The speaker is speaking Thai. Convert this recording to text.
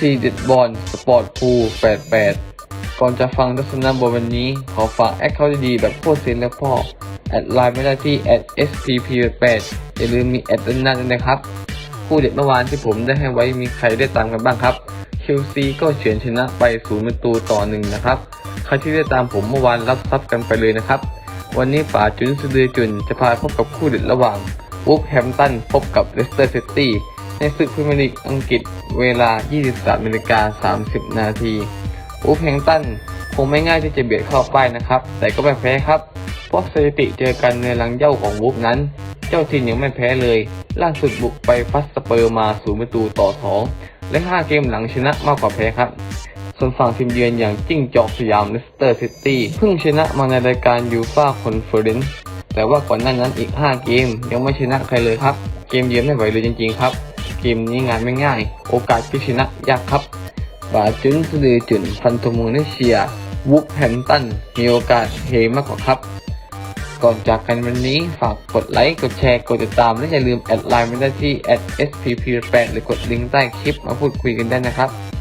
ทีเด็ดบอลสปอร์ตพู88 ก่อนจะฟังทัศนะบนวันนี้ ขอฝากแอคเคาท์ดีๆแบบโคตรเซนและพ่อ แอดไลน์ไม่ได้ที่ @spp88 อย่าลืมมีแอดด้านหน้าด้วยนะครับ คู่เด็ดเมื่อวานที่ผมได้ให้ไว้มีใครได้ตามกันบ้างครับเชลซีก็เฉือนชนะไปศูนย์ประตูต่อหนึ่งนะครับใครที่ได้ตามผมเมื่อวานรับทรัพย์กันไปเลยนะครับ วันนี้ป๋าจุนสะดือจุนจะพาพบกับคู่เด็ดระหว่างวูฟแฮมตันพบกับเลสเตอร์ซิตี้ ในศึกพรีเมียร์ลีกอังกฤษเวลา 23นาฬิกา30 นาทีวูฟแฮมตันคงไม่ง่ายที่จะเบียดเข้าป้ายนะครับ แต่ก็ไม่แพ้ครับ เพราะสถิติเจอกันในลังเย่าของวูฟนั้น เจ้าถิ่นยังไม่แพ้เลย ล่าสุดบุกไปฟัสสเปอร์มาศูนย์ประตูต่อ 2 และ 5 เกมหลังชนะมากกว่าแพ้ครับ ส่วนฝั่งทีมเยือนอย่างจิ้งจอกสยามเลสเตอร์ซิตี้เพิ่งชนะมาในรายการยูฟาคอนเฟอเรนซ์แต่ว่าก่อนหน้านั้นอีก 5 เกมยังไม่ชนะใครเลยครับ เกมเยือนไม่ไหวเลยจริงๆครับ เกมนี้งานไม่ง่าย โอกาสพิชนะยากครับบาจุนสลือจุนฟันทมูลเชียวุกแฮมตันมีโอกาสเฮมากกว่าครับก่อนจากกันวันนี้ฝากกดไลค์ กดแชร์ กดติดตาม และอย่าลืมแอดไลน์ไม่ได้ที่ @spp8 หรือกดลิงก์ใต้คลิปมาพูดคุยกันได้นะครับ